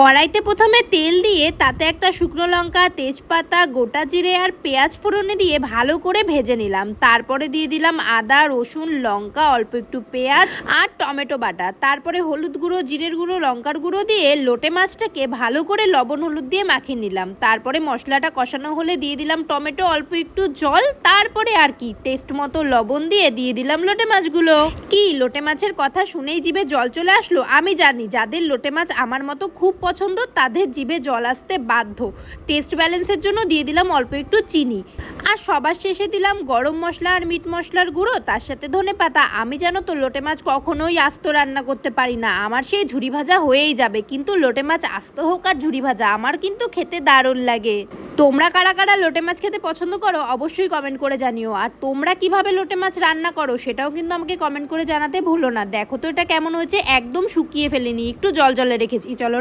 কড়াইতে প্রথমে তেল দিয়ে তাতে একটা শুকনো লঙ্কা, তেজপাতা, গোটা জিরে আর পেঁয়াজ ফোড়নে দিয়ে ভালো করে ভেজে নিলাম। তারপরে দিয়ে দিলাম আদা, রসুন, লঙ্কা, অল্প একটু পেঁয়াজ আর টমেটো বাটা। তারপরে হলুদ গুঁড়ো, জিরের গুঁড়ো, লঙ্কার গুঁড়ো দিয়ে লোটে মাছটাকে ভালো করে লবণ হলুদ দিয়ে মাখিয়ে নিলাম। তারপরে মশলাটা কষানো হলে দিয়ে দিলাম টমেটো, অল্প একটু জল। তারপরে আর কি টেস্ট মতো লবণ দিয়ে দিয়ে দিলাম লোটে মাছগুলো। কি, লোটে মাছের কথা শুনেই জিভে জল চলে আসলো? আমি জানি, যাদের লোটে মাছ আমার মতো খুব পছন্দ, তাদের জিভে জল আসতে বাধ্য। টেস্ট ব্যালেন্সের জন্য দিয়ে দিলাম অল্প একটু চিনি। আর সবার শেষে দিলাম গরম মশলা আর মিট মশলার গুঁড়ো, তার সাথে ধনে পাতা। আমি জানো তো, লোটে মাছ কখনোই আস্ত রান্না করতে পারি না। আমার সেই ঝুড়ি ভাজা হয়েই যাবে, কিন্তু লোটে মাছ আস্ত হোক আর ঝুড়ি ভাজা, আমার কিন্তু খেতে দারুণ লাগে। তোমরা কারা কারা লোটে মাছ খেতে পছন্দ করো, অবশ্যই কমেন্ট করে জানিও। আর তোমরা কীভাবে লোটে মাছ রান্না করো, সেটাও কিন্তু আমাকে কমেন্ট করে জানাতে ভুলো না। দেখো তো এটা কেমন হয়েছে, একদম শুকিয়ে ফেলিনি। একটু জল জলে রেখেছি। চলো